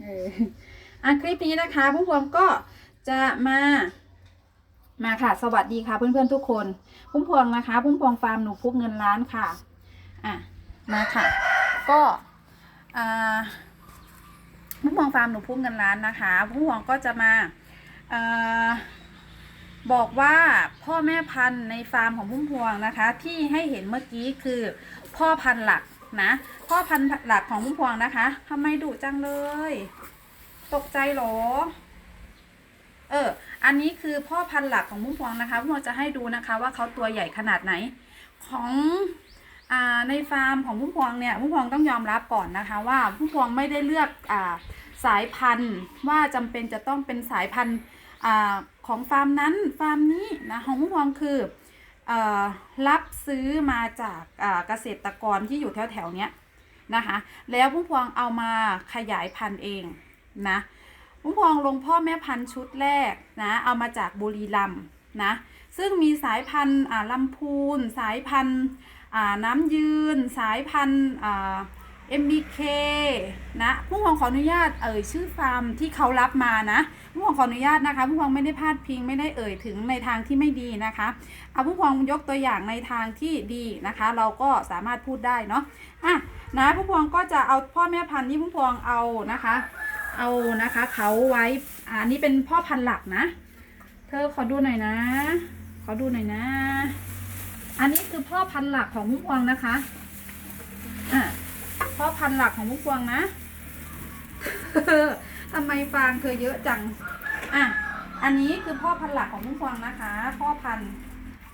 เอออะคลิปนี้นะคะพุ่มพวงก็จะมามาค่ะ สวัสดีค่ะเพื่อนๆทุกคนพุ่มพวงนะคะ พุ่มพวงฟาร์มหนูพุกเงินล้านค่ะอะมาค่ะ ก็อ่าพุ่มพวงฟาร์มหนูพุกเงินล้านนะคะพุ่มพวงก็จะมาอ่อบอกว่าพ่อแม่พันธุ์ในฟาร์มของพุ่มพวงนะคะ ที่ให้เห็นเมื่อกี้คือพ่อพันธุ์หลัก นะพ่อพันธุ์หลักของพุ่มพวงนะคะทำไมดุจังเลย ตกใจเหรอ เออ อันนี้คือพ่อพันธุ์หลักของพุ่มพวงนะคะพุ่มพวงจะให้ดูนะคะว่าเขาตัวใหญ่ขนาดไหน ของอในฟาร์มของพุ่มพวงเนี่ยพุ่มพวงต้องยอมรับก่อนนะคะ ว่าพุ่มพวงไม่ได้เลือกอ่าสายพันธุ์ว่าจำเป็นจะต้องเป็นสายพันธุ์ของฟาร์มนั้นฟาร์มนี้นะของพุ่มพวงคือ รับซื้อมาจากเกษตรกรที่อยู่แถวแถวๆเนี้ยนะคะแล้วพุ่มพวงเอามาขยายพันธุ์เองนะพุ่มพวงลงพ่อแม่พันธุ์ชุดแรกนะเอามาจากบุรีรัมย์นะซึ่งมีสายพันธุ์ลำพูน สายพันธุ์น้ำยืน สายพันธุ์ MBK นะพุ่มพวงขออนุญาตเอ่ยชื่อฟาร์มที่เขารับมานะพุ่มพวงขออนุญาตนะคะพุ่มพวงไม่ได้พาดพิงไม่ได้เอ่ยถึงในทางที่ไม่ดีนะคะเอาพุ่มพวงยกตัวอย่างในทางที่ดีนะคะ เราก็สามารถพูดได้เนาะอะนะพุ่มพวงก็จะเอาพ่อแม่พันธุ์ที่พุ่มพวงเอานะคะ เอานะคะเขาไว้อันนี้เป็นพ่อพันธุ์หลักนะ เธอขอดูหน่อยนะ ขอดูหน่อยนะ อันนี้คือพ่อพันธุ์หลักของมุกพวงนะคะอะ พ่อพันธุ์หลักของมุกพวงนะทำไมฟางเธอเยอะจัง อะ อันนี้คือพ่อพันธุ์หลักของมุกพวงนะคะ พ่อพันธุ์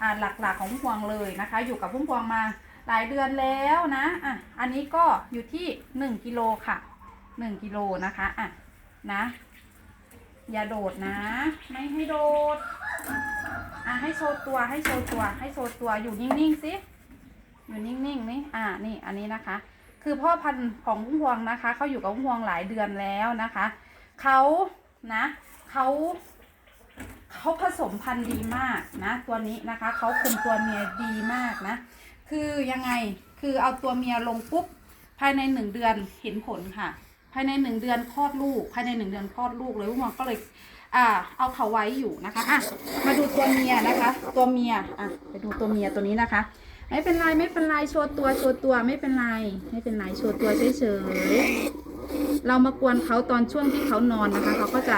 อ่าหลักๆของมุกพวงเลยนะคะ อยู่กับมุกพวงมาหลายเดือนแล้วนะ อะ อันนี้ก็อยู่ที่หนึ่งกิโลค่ะหนึ่งกิโลนะคะ อะ นะ อย่าโดดนะ ไม่ให้โดด อะ ให้โชว์ตัว ให้โชว์ตัว ให้โชว์ตัว อยู่นิ่งๆสิ อยู่นิ่งๆนี่ อ่านี่ อันนี้นะคะ คือพ่อพันธุ์ของพุ่มพวงนะคะเขาอยู่กับพุ่มพวงหลายเดือนแล้วนะคะเขานะเขาเขาผสมพันธุ์ดีมากนะตัวนี้นะคะเขาคุมตัวเมียดีมากนะ คือยังไงคือเอาตัวเมียลงปุ๊บภายในหนึ่งเดือนเห็นผลค่ะ ภายในหนึ่งเดือนคลอดลูก ภายในหนึ่งเดือนคลอดลูกเลยพุ่มพวงก็เลยอ่าเอาเขาไว้อยู่นะคะอะมาดูตัวเมียนะคะ ตัวเมียอะไปดูตัวเมียตัวนี้นะคะ ไม่เป็นไรไม่เป็นไรโชว์ตัวโชว์ตัวไม่เป็นไรไม่เป็นไรโชว์ตัวเฉยๆเรามากวนเขาตอนช่วงที่เขานอนนะคะ เขาก็จะ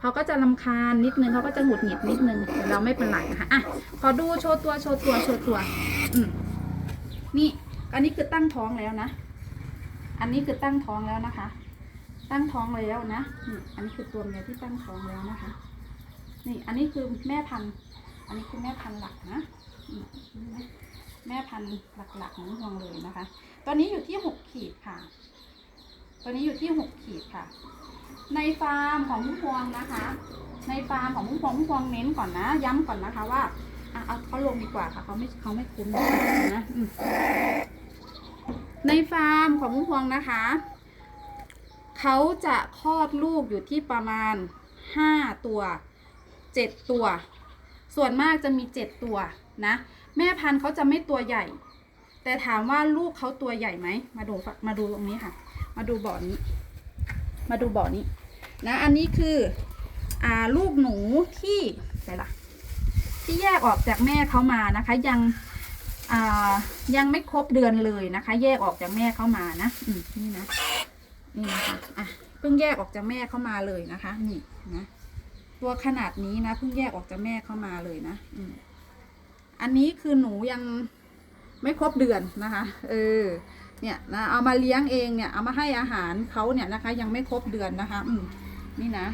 เขาก็จะลำคาญนิดนึงเขาก็จะหงุดหงิดนิดนึงแต่เราไม่เป็นไรนะคะอะขอดูโชว์ตัวโชว์ตัวโชว์ตัว อืมนี่อันนี้คือตั้งท้องแล้วนะ อันนี้คือตั้งท้องแล้วนะคะ ตั้งท้องแล้วนะนี่อันนี้คือตัวเมียที่ตั้งท้องแล้วนะคะ นี่อันนี้คือแม่พันธุ์ อันนี้คือแม่พันธุ์หลักนะอืมนี่นะ แม่พันธุ์หลักๆของพวงเลยนะคะ ตัวนี้อยู่ที่หกขีดค่ะ ตัวนี้อยู่ที่หกขีดค่ะ ในฟาร์มของพุ่มพวงนะคะ ในฟาร์มของพุ่มพวงพุ่มพวงเน้นก่อนนะ ย้ำก่อนนะคะว่าอะเอาเขาลงดีกว่าค่ะเขาไม่เขาไม่คุ้นนะในฟาร์มของพุ่มพวงนะคะเขาจะคลอดลูกอยู่ที่ประมาณห้าตัวเจ็ดตัว ส่วนมากจะมีเจ็ดตัวนะ แม่พันธุ์เขาจะไม่ตัวใหญ่ แต่ถามว่าลูกเขาตัวใหญ่ไหม มาดูมาดูตรงนี้ค่ะ มาดูบ่อนี้ มาดูบ่อนี้ นะอันนี้คืออ่าลูกหนูที่อะไรล่ะ ที่แยกออกจากแม่เขามานะคะ ยังอ่ายังไม่ครบเดือนเลยนะคะ แยกออกจากแม่เขามานะอืมนี่นะนี่นะคะอะเพิ่งแยกออกจากแม่เข้ามาเลยนะคะ นี่นะตัวขนาดนี้นะเพิ่งแยกออกจากแม่เข้ามาเลยนะ อืม อันนี้คือหนูยังไม่ครบเดือนนะคะ เออ เนี่ยนะเอามาเลี้ยงเองเนี่ยเอามาให้อาหารเขาเนี่ยนะคะ ยังไม่ครบเดือนนะคะ อืมนี่นะ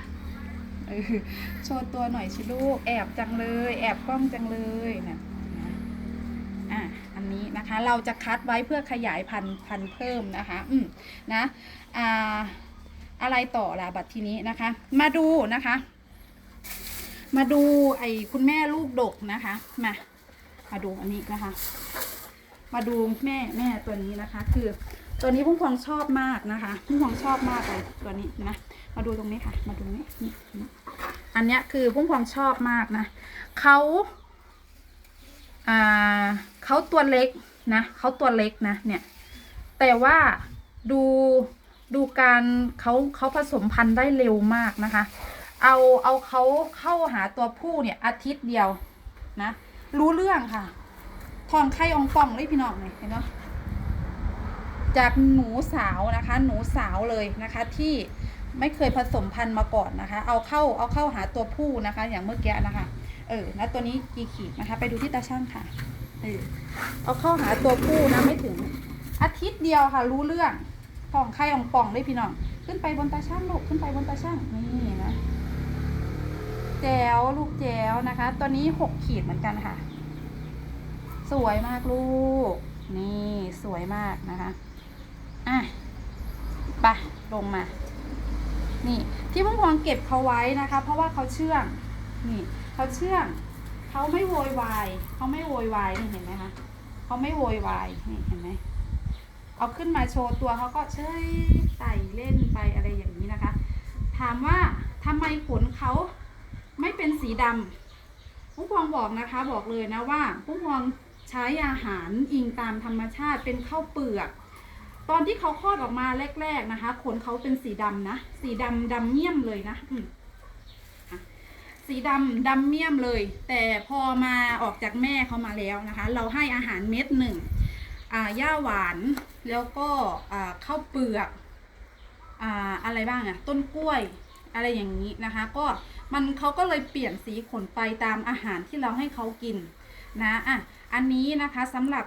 เออโชว์ตัวหน่อยชิลูกแอบจังเลย แอบกล้องจังเลยเนี่ยอะอันนี้นะคะเราจะคัดไว้เพื่อขยายพันธุ์พันธุ์เพิ่มนะคะ อืมนะอ่าอะไรต่อล่ะบัดทีนี้นะคะ มาดูนะคะ มาดูไอ้คุณแม่ลูกดกนะคะมา มาดูอันนี้นะคะ มาดูแม่แม่ตัวนี้นะคะ คือตัวนี้พุ่งพวงชอบมากนะคะพุ่งพวงชอบมากเลยตัวนี้นะ มาดูตรงนี้ค่ะ มาดูนี่นี่นี่อันเนี้ยคือพุ่งพวงชอบมากนะเขาอ่าเขาตัวเล็กนะเขาตัวเล็กนะเนี่ย แต่ว่าดูดูการเขาเขาผสมพันธุ์ได้เร็วมากนะคะ เอาเอาเขาเข้าหาตัวผู้เนี่ยอาทิตย์เดียวนะ รู้เรื่องค่ะทองไข่อองฟองเลยพี่น้องเนี่ยเห็นเนาะจากหนูสาวนะคะ หนูสาวเลยนะคะที่ไม่เคยผสมพันธุ์มาก่อนนะคะ เอาเข้าเอาเข้าหาตัวผู้นะคะ อย่างเมื่อกี้นะคะ เออแล้วตัวนี้กี่ขีดนะคะ ไปดูที่ตาช่างค่ะเออเอาเข้าหาตัวผู้นะไม่ถึง อาทิตย์เดียวค่ะ รู้เรื่องทองไข่อองฟองเลยพี่น้องขึ้นไปบนตาช่างลูกขึ้นไปบนตาช่างนี่นะ แจวลูกแจวนะคะ ตัวนี้หกขีดเหมือนกันค่ะ สวยมากลูก นี่สวยมากนะคะอะไปลงมา นี่ที่พุ่งพวงเก็บเขาไว้นะคะ เพราะว่าเขาเชื่อง นี่เขาเชื่องเขาไม่โวยวายเขาไม่โวยวายนี่เห็นไหมคะเขาไม่โวยวายนี่เห็นไหมเอาขึ้นมาโชว์ตัวเขาก็เฉยไต่เล่นไปอะไรอย่างนี้นะคะ ถามว่าทำไมขนเขา ไม่เป็นสีดำผู้พวงบอกนะคะบอกเลยนะว่าผู้พวงใช้อาหารอิงตามธรรมชาติเป็นข้าวเปลือก ตอนที่เขาคลอดออกมาแรก ๆนะคะขนเขาเป็นสีดำนะ สีดำดำเมี่ยมเลยนะสีดำดำเมี่ยมเลย แต่พอมาออกจากแม่เขามาแล้วนะคะ เราให้อาหารเม็ดหนึ่งอ่าหญ้าหวานแล้วก็ข้าวเปลือกออะไรบ้างอะต้นกล้วย อะไรอย่างนี้นะคะ ก็มันเขาก็เลยเปลี่ยนสีขนไปตามอาหารที่เราให้เขากินนะอะอันนี้นะคะสำหรับ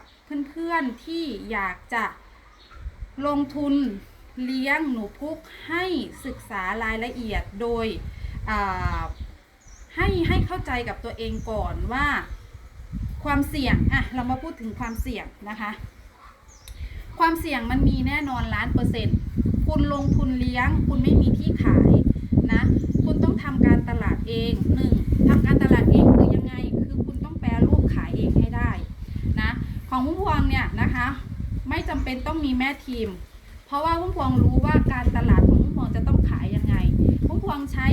เพื่อนๆที่อยากจะลงทุนเลี้ยงหนูพุกให้ศึกษารายละเอียดโดยให้ให้เข้าใจกับตัวเองก่อนว่าความเสี่ยงอะเรามาพูดถึงความเสี่ยงนะคะ ความเสี่ยงมันมีแน่นอนล้านเปอร์เซ็นต์คุณลงทุนเลี้ยง คุณไม่มีที่ขาย นะ คุณต้องทำการตลาดเองหนึ่งทำการตลาดเองคือยังไง คือคุณต้องแปรรูปขายเองให้ได้นะ ของพุ่มพวงเนี่ยนะคะ ไม่จำเป็นต้องมีแม่ทีม เพราะว่าพุ่มพวงรู้ว่าการตลาดของพุ่มพวงจะต้องขายยังไงพุ่มพวงใช้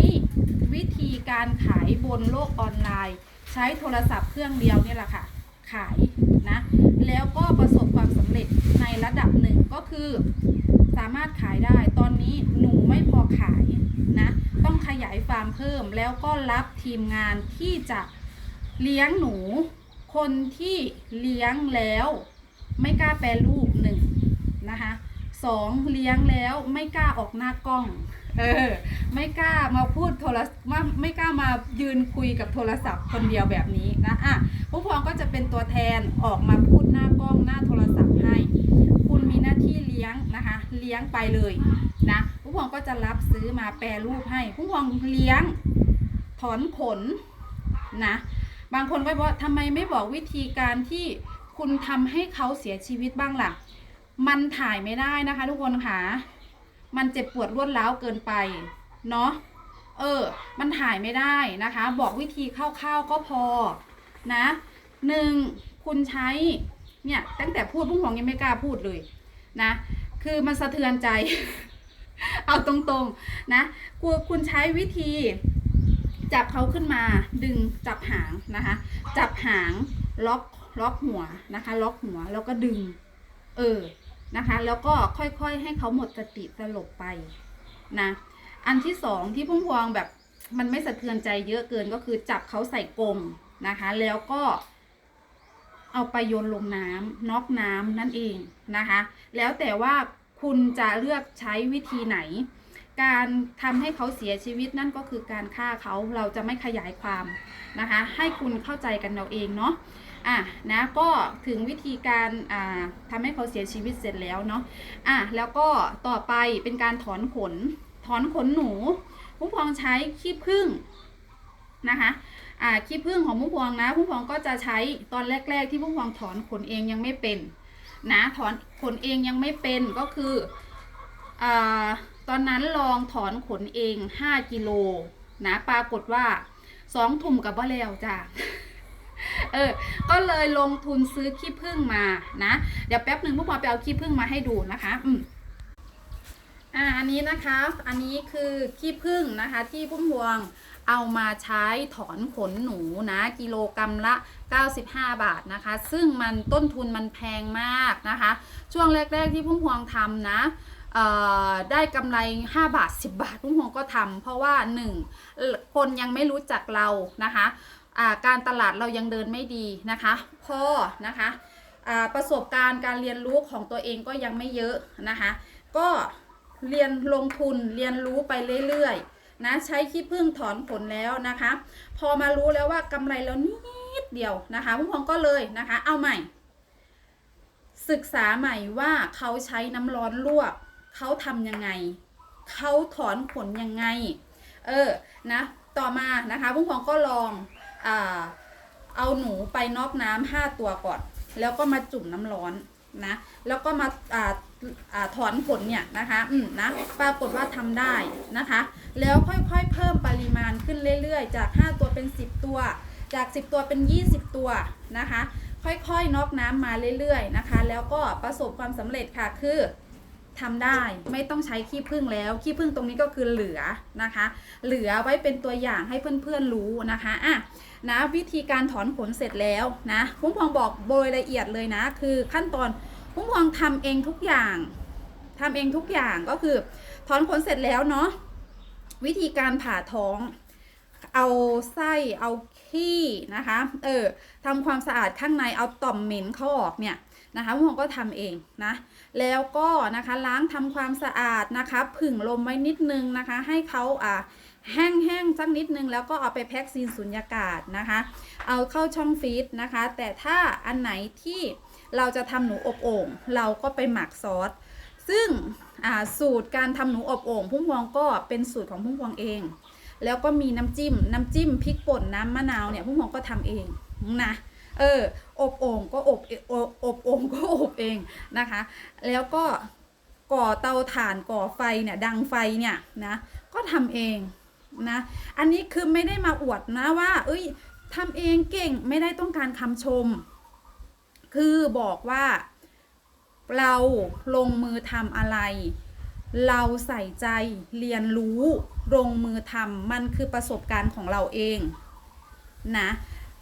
วิธีการขายบนโลกออนไลน์ ใช้โทรศัพท์เครื่องเดียวนี่แหละค่ะ ขายนะ แล้วก็ประสบความสำเร็จในระดับหนึ่งก็คือ สามารถขายได้ ตอนนี้หนูไม่พอขายนะ ต้องขยายฟาร์มเพิ่มแล้วก็รับทีมงานที่จะเลี้ยงหนู คนที่เลี้ยงแล้วไม่กล้าแปรรูปหนึ่งนะคะสองเลี้ยงแล้วไม่กล้าออกหน้ากล้อง เออ ไม่กล้ามาพูดโทรว่าไม่กล้ามายืนคุยกับโทรศัพท์คนเดียวแบบนี้นะอะผู้พองก็จะเป็นตัวแทนออกมาพูดหน้ากล้องหน้าโทรศัพท์ให้ มีหน้าที่เลี้ยงนะคะ เลี้ยงไปเลยนะผู้พองก็จะรับซื้อมาแปรรูปให้ ผู้พองเลี้ยงถอนขนนะ บางคนก็บอกว่าทำไมไม่บอกวิธีการที่คุณทำให้เขาเสียชีวิตบ้างล่ะ มันถ่ายไม่ได้นะคะ ทุกคนค่ะ มันเจ็บปวดรวดร้าวเกินไป เนาะ เออ มันถ่ายไม่ได้นะคะ บอกวิธีคร่าวๆก็พอนะหนึ่งคุณใช้ เนี่ยตั้งแต่พูดพุ่งหวงยังไม่กล้าพูดเลยนะ คือมันสะเทือนใจ เอาตรงๆนะกูคุณใช้วิธี จับเขาขึ้นมา ดึงจับหางนะคะ จับหางล็อกล็อกหัวนะคะ ล็อกหัวแล้วก็ดึง เออนะคะ แล้วก็ค่อยๆให้เขาหมดสติสลบไปนะอันที่สองที่พุ่มพวงแบบมันไม่สะเทือนใจเยอะเกินก็คือจับเขาใส่กรงนะคะ แล้วก็ เอาไปโยนลงน้ำน็อกน้ำนั่นเองนะคะ แล้วแต่ว่าคุณจะเลือกใช้วิธีไหน การทำให้เขาเสียชีวิตนั่นก็คือการฆ่าเขาเราจะไม่ขยายความนะคะ ให้คุณเข้าใจกันเราเองเนาะอะนะก็ถึงวิธีการอ่าทำให้เขาเสียชีวิตเสร็จแล้วเนาะอะแล้วก็ต่อไปเป็นการถอนขน ถอนขนหนู ผู้พองใช้ขี้ผึ้งนะคะ อ่าขี้ผึ้งของผู้พวงนะผู้พวงก็จะใช้ตอนแรก ๆ ที่ผู้พวงถอนขนเองยังไม่เป็นนะถอนขนเองยังไม่เป็นก็คืออ่าตอนนั้นลองถอนขนเอง 5 กิโลนะปรากฏว่าสองถุ่มกับว่าแล้วจ้ะเออ ก็เลยลงทุนซื้อขี้ผึ้งมานะ เดี๋ยวแป๊บหนึ่งผู้พวงไปเอาขี้ผึ้งมาให้ดูนะคะ อืมอ่า อันนี้นะคะ อันนี้คือขี้ผึ้งนะคะ ที่พุ่มพวง เอามาใช้ถอนขนหนูนะกิโลกรรัมละ 95 บาทนะคะ ซึ่งมันต้นทุนมันแพงมากนะคะ ช่วงแรก ๆที่พุ่มพวงทำนะได้กำไร 5 บาท 10 บาทพุ่มพวงก็ทำเพราะว่า 1 คนยังไม่รู้จักเรานะคะาการตลาดเรายังเดินไม่ดีนะคะพอนะคะประสบการณ์การเรียนรู้ของตัวเองก็ยังไม่เยอะนะคะ ก็เรียนลงทุนเรียนรู้ไปเรื่อยๆ นะใช้ขี้ผึ้งถอนผลแล้วนะคะ พอมารู้แล้วว่ากำไรเรานิดเดียวนะคะพุ่มพวงก็เลยนะคะ เอาใหม่ ศึกษาใหม่ว่าเขาใช้น้ำร้อนลวกเขาทำยังไงเขาถอนขนยังไง เออนะต่อมานะคะพุ่งพวงก็ลองอ่าเอาหนูไปนอกน้ำห้าตัวก่อน แล้วก็มาจุ่มน้ำร้อน นะ แล้วก็มาอ่าอ่าถอนผลเนี่ยนะคะอืมนะปรากฏว่าทำได้นะคะ แล้วค่อยๆเพิ่มปริมาณขึ้นเรื่อยๆ จาก 5 ตัวเป็น 10 ตัว จาก 10 ตัวเป็น 20 ตัวนะคะ ค่อยๆนอกน้ำมาเรื่อยๆนะคะ แล้วก็ประสบความสำเร็จค่ะคือ ทำได้ไม่ต้องใช้ขี้ผึ้งแล้วขี้ผึ้งตรงนี้ก็คือเหลือนะคะ เหลือไว้เป็นตัวอย่างให้เพื่อนๆรู้นะคะอะนะวิธีการถอนขนเสร็จแล้วนะพุ่มพวงบอกโดยละเอียดเลยนะ คือขั้นตอนพุ่มพวงทำเองทุกอย่างทำเองทุกอย่างก็คือ ถอนขนเสร็จแล้วเนาะวิธีการผ่าท้อง เอาไส้เอาขี้นะคะเออทำความสะอาดข้างในเอาต่อมเหม็นเขาออกเนี่ยนะคะพวกก็ทำเองนะ แล้วก็นะคะล้างทำความสะอาดนะคะ ผึ่งลมไว้นิดนึงนะคะ ให้เขาอ่าแห้งๆสักนิดนึงแล้วก็เอาไปแพ็กซีนสุญญากาศนะคะ เอาเข้าช่องฟรีซนะคะ แต่ถ้าอันไหนที่เราจะทำหนูอบโอ่งเราก็ไปหมักซอสซึ่งอ่าสูตรการทำหนูอบโอ่งพุ่มพวงก็เป็นสูตรของพุ่มพวงเอง แล้วก็มีน้ำจิ้ม น้ำจิ้มพริกป่นน้ำมะนาวเนี่ยพุ่มพวงก็ทำเองนะ เอออบโอ่งก็อบเอบอบโอ่งก็อบเองนะคะ แล้วก็ก่อเตาถ่านก่อไฟเนี่ยดังไฟเนี่ยนะก็ทำเองนะอันนี้คือไม่ได้มาอวดนะว่า เอ้ยทำเองเก่งไม่ได้ต้องการคำชม คือบอกว่าเราลงมือทำอะไร เราใส่ใจเรียนรู้ ลงมือทำมันคือประสบการณ์ของเราเองนะ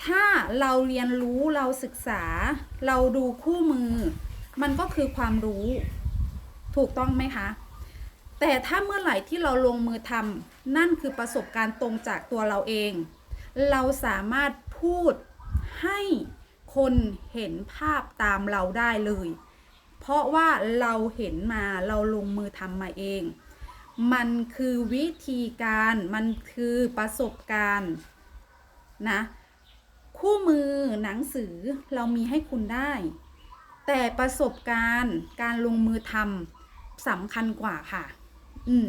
ถ้าเราเรียนรู้เราศึกษา เราดูคู่มือ มันก็คือความรู้ ถูกต้องไหมคะ แต่ถ้าเมื่อไหร่ที่เราลงมือทำนั่นคือประสบการณ์ตรงจากตัวเราเอง เราสามารถพูดให้คนเห็นภาพตามเราได้เลย เพราะว่าเราเห็นมาเราลงมือทำมาเอง มันคือวิธีการมันคือประสบการณ์นะ คู่มือหนังสือเรามีให้คุณได้ แต่ประสบการณ์การลงมือทำสำคัญกว่าค่ะ อืม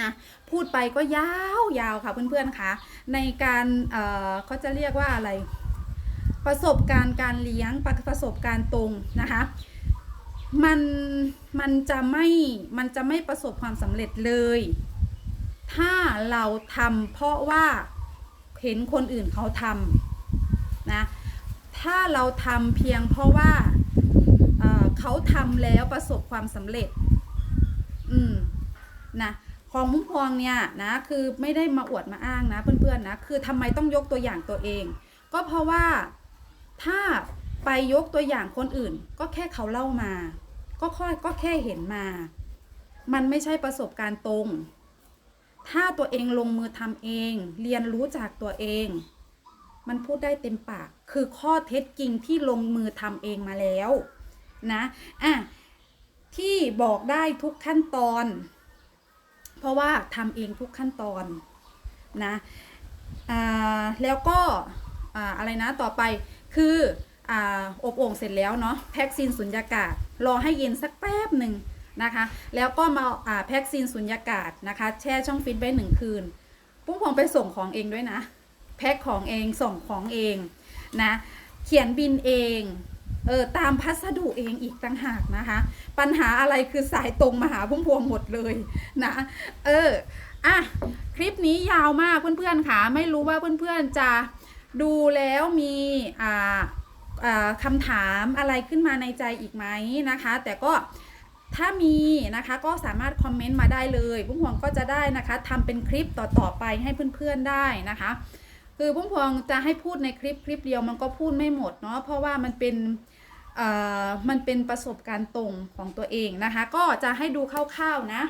นะพูดไปก็ยาวยาวค่ะเพื่อนๆคะในการเอ่อเขาจะเรียกว่าอะไร ประสบการณ์การเลี้ยงประประสบการณ์ตรงนะคะมันมันจะไม่มันจะไม่ประสบความสำเร็จเลย ถ้าเราทำเพราะว่าเห็นคนอื่นเขาทำ ถ้าเราทำเพียงเพราะว่าเเขาทำแล้วประสบความสำเร็จ อืมนะของมุ้งพวงเนี่ยนะคือไม่ได้มาอวดมาอ้างนะเพื่อนๆนะคือทำไมต้องยกตัวอย่างตัวเอง ก็เพราะว่าถ้าไปยกตัวอย่างคนอื่น ก็แค่เขาเล่ามา ก็ค่อยก็แค่เห็นมา มันไม่ใช่ประสบการณ์ตรง ถ้าตัวเองลงมือทำเอง เรียนรู้จากตัวเอง มันพูดได้เต็มปาก คือข้อเท็จจริงที่ลงมือทำเองมาแล้วนะอะที่บอกได้ทุกขั้นตอน เพราะว่าทำเองทุกขั้นตอนนะอ่าแล้วก็อ่าอะไรนะต่อไปคืออ่าอบโอ่งเสร็จแล้วเนาะแพ็กซีนสุญญากาศ รอให้เย็นสักแป๊บหนึ่งนะคะแล้วก็มาอ่าแพ็กซีนสุญญากาศนะคะ แช่ช่องฟิตไว้หนึ่งคืน ปุ้งพองไปส่งของเองด้วยนะ แพ็คของเองส่งของเองนะเขียนบินเองเออตามพัสดุเองอีกต่างหากนะคะ ปัญหาอะไรคือสายตรงมาหาพุ่มพวงหมดเลยนะเอออะคลิปนี้ยาวมากเพื่อนๆค่ะไม่รู้ว่าเพื่อนๆจะดูแล้วมีอ่าอ่าคำถามอะไรขึ้นมาในใจอีกไหมนะคะ แต่ก็ถ้ามีนะคะก็สามารถคอมเมนต์มาได้เลยพุ่มพวงก็จะได้นะคะทำเป็นคลิปต่อๆไปให้เพื่อนๆได้นะคะ คือพุ่มพวงจะให้พูดในคลิปคลิปเดียวมันก็พูดไม่หมดเนาะเพราะว่ามันเป็นมันเป็นประสบการณ์ตรงของตัวเองนะคะ ก็จะให้ดูคร่าวๆนะ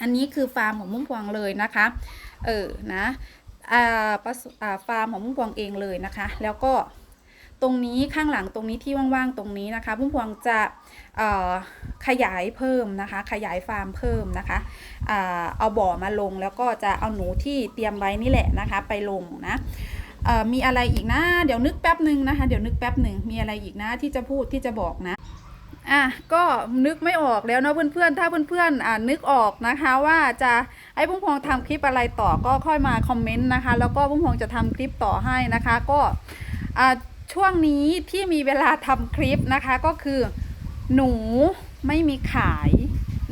อันนี้คือฟาร์มของมุ่งพวงเลยนะคะ เออนะอะอ่าฟาร์มของมุ่งพวงเองเลยนะคะ แล้วก็ ตรงนี้ข้างหลังตรงนี้ที่ว่างๆตรงนี้นะคะพุ่มพวงจะขยายเพิ่มนะคะ ขยายฟาร์มเพิ่มนะคะอเอาบ่อมาลงแล้วก็จะเอาหนูที่เตรียมไว้นี่แหละนะคะ ไปลงนะมีอะไรอีกนะ เดี๋ยวนึกแป๊บหนึ่งนะคะ เดี๋ยวนึกแป๊บหนึ่งมีอะไรอีกนะที่จะพูดที่จะบอกนะอะก็นึกไม่ออกแล้วเนาะเพื่อนๆ ถ้าเพื่อนๆอ่านึกออกนะคะว่าจะให้พุ่งพวงทำคลิปอะไรต่อก็ค่อยมาคอมเมนต์นะคะ แล้วก็พุ่งพวงจะทำคลิปต่อให้นะคะ ก็อ่า ช่วงนี้ที่มีเวลาทำคลิปนะคะก็คือ หนูไม่มีขาย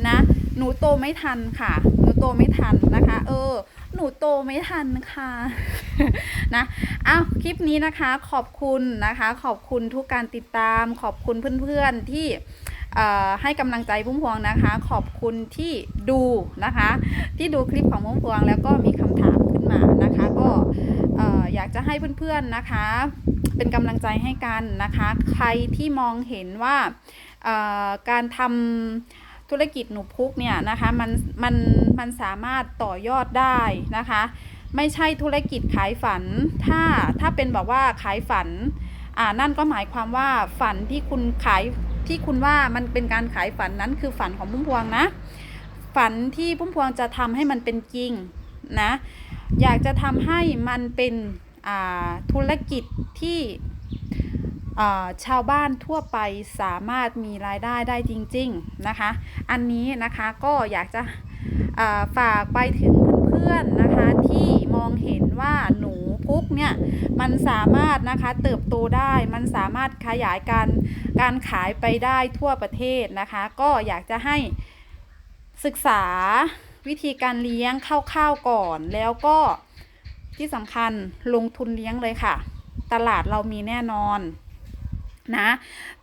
นะ หนูโตไม่ทันค่ะ หนูโตไม่ทันนะคะ เออ หนูโตไม่ทันค่ะนะอ้าวคลิปนี้นะคะขอบคุณนะคะ ขอบคุณทุกการติดตาม ขอบคุณเพื่อนๆที่ให้กำลังใจพุ่มพวงนะคะ ขอบคุณที่ดูนะคะ ที่ดูคลิปของพุ่มพวงแล้วก็มีคำถามขึ้นมานะคะ ก็เอ่ออยากจะให้เพื่อนๆนะคะ เป็นกำลังใจให้กันนะคะ ใครที่มองเห็นว่าการทำธุรกิจหนูพุกเนี่ยนะคะมันมันมันสามารถต่อยอดได้นะคะ ไม่ใช่ธุรกิจขายฝัน ถ้าถ้าเป็นแบบว่าขายฝันอ่านั่นก็หมายความว่าฝันที่คุณขายที่คุณว่ามันเป็นการขายฝันนั้นคือฝันของพุ่มพวงนะ ฝันที่พุ่มพวงจะทำให้มันเป็นจริงนะ อยากจะทำให้มันเป็น ธุรกิจที่ชาวบ้านทั่วไปสามารถมีรายได้ได้จริง ๆ นะคะ อันนี้นะคะก็อยากจะาฝากไปถึงเพื่อนๆนะคะที่มองเห็นว่าหนูพุกเนี่ยมันสามารถนะคะเติบโตได้ มันสามารถขยายการการขายไปได้ทั่วประเทศนะคะ ก็อยากจะให้ศึกษาวิธีการเลี้ยงคร่าวๆก่อนแล้วก็ ที่สำคัญลงทุนเลี้ยงเลยค่ะ ตลาดเรามีแน่นอนนะ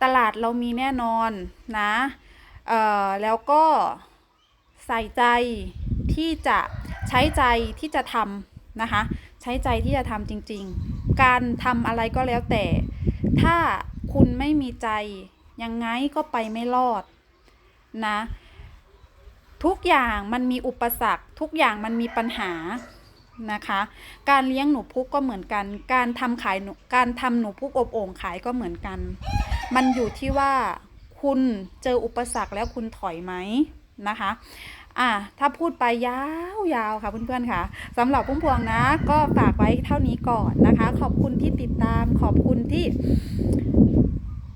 ตลาดเรามีแน่นอนนะเอ่อแล้วก็ใส่ใจที่จะใช้ใจที่จะทำนะคะ ใช้ใจที่จะทำจริง ๆ การทำอะไรก็แล้วแต่ ถ้าคุณไม่มีใจ ยังไงก็ไปไม่รอดนะ ทุกอย่างมันมีอุปสรรค ทุกอย่างมันมีปัญหา นะคะ การเลี้ยงหนูพุกก็เหมือนกัน การทำขายการทำหนูพุกอบโอ่งขายก็เหมือนกัน มันอยู่ที่ว่าคุณเจออุปสรรคแล้วคุณถอยไหมนะคะ อะ ถ้าพูดไปยาว ๆ ค่ะเพื่อนๆค่ะสำหรับพุ่มพวงนะ ก็ฝากไว้เท่านี้ก่อนนะคะ ขอบคุณที่ติดตาม ขอบคุณที่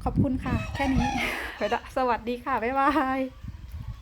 ขอบคุณค่ะ แค่นี้ไปละสวัสดีค่ะ บ๊ายบาย